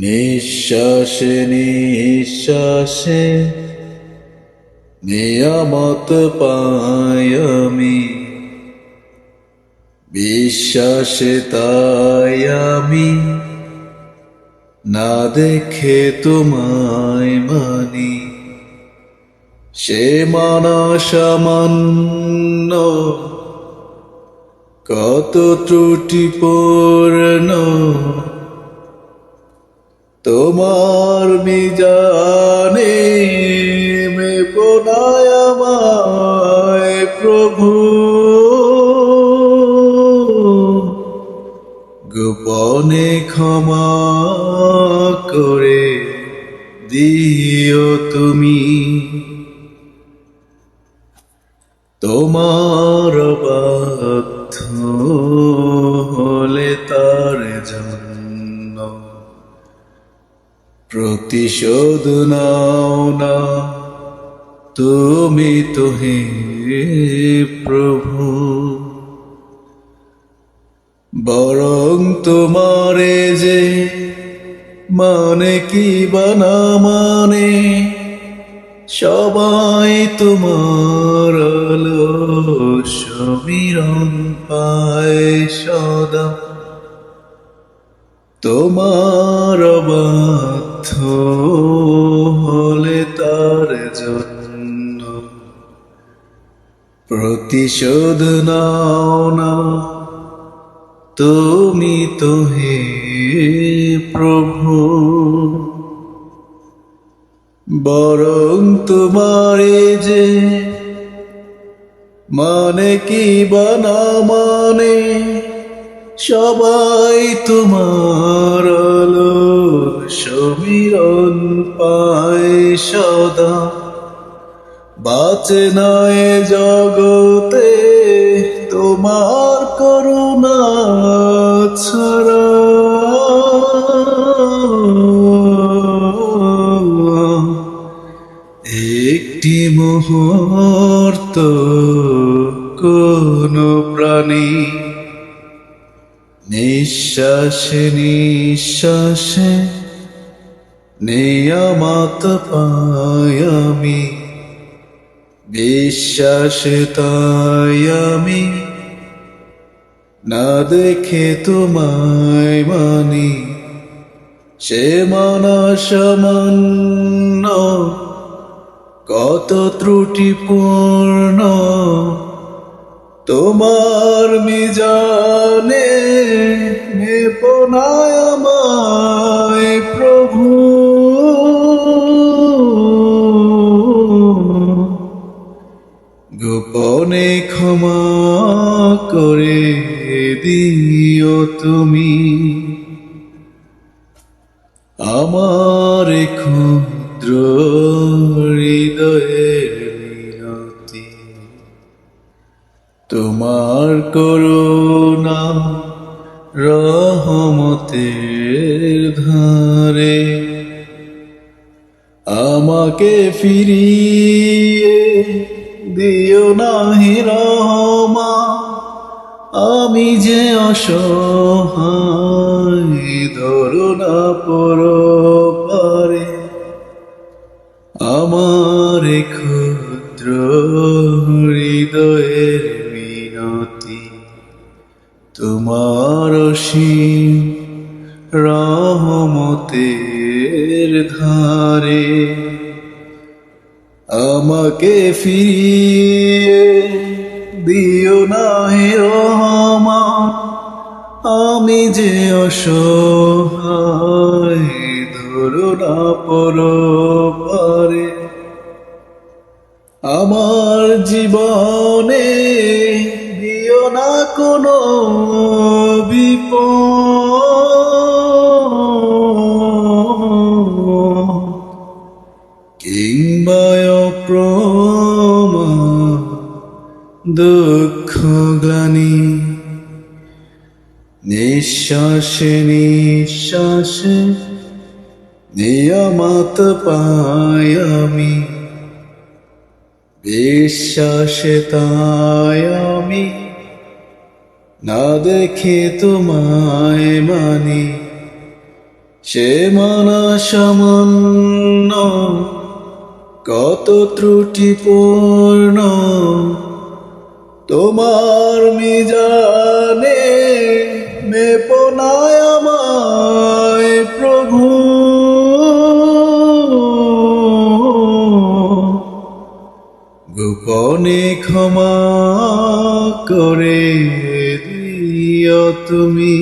নিঃশ্বাসে নিঃশ্বাসে নিয়ামত পাই আমি। বিশ্বাসে তাই আমি। না দেখে তোমায় মানি। সে মানা সামান্য। কত ত্রুটিপূর্ণ তোমার মিজানে মে আমায় প্রভু। গোপনে ক্ষমা করে দিও তুমি। তোমার প্রতিশোধ নাও না। তুমি তো হে প্রভু। বরং তোমারে যে মানে কি বানা মানে সবাই তোমার আলো সমীরণ পায় সদা। তোমার হলে তার জন্য প্রতিশোধ নাও না। তুমি তো হে প্রভু। বরং তোমারে যে মানে কি বানা মানে সবাই তোমার সমীরণ পায় সদা। বাঁচে নাই জগতে, তোমার করুণা ছাড়া। একটি মুহূর্ত কোন প্রাণী নিঃশ্বাসে নিঃশ্বাসে নিয়ামত পাই আমি বিশ্বাসে তাই আমি না দেখে তোমায় মানি, সে মানা সামান্য কত ত্রুটিপূর্ণ, তোমার মিজানে নেপনায় আমায় আমার ক্ষুদ্র হৃদয়ের মিনতি, তোমার করুণা রহমতের ধারে আমাকে ফিরিয়ে দিও নাহি রহমা, আমি যে অসহায় না পর আমার ক্ষুদ্র হৃদয়ের মিনতি। তোমার অসীম রহমতের ধারে আমাকে ফিরিয়ে দিও না হে রহমা আমি যে অসহায় ধরো না পর। পারে আমার জীবনে দিও না কোনো বিপদ। কিংবা দুঃখ, গ্লানি। নিঃশ্বাসে নিঃশ্বাসে, নিয়ামত পাই আমি। বিশ্বাসে তাই আমি, না দেখে তোমায় মানি। সে মানা সামান্য কত ত্রুটিপূর্ণ। তোমার মিজানে গোপনে ক্ষমা করে দিও তুমি।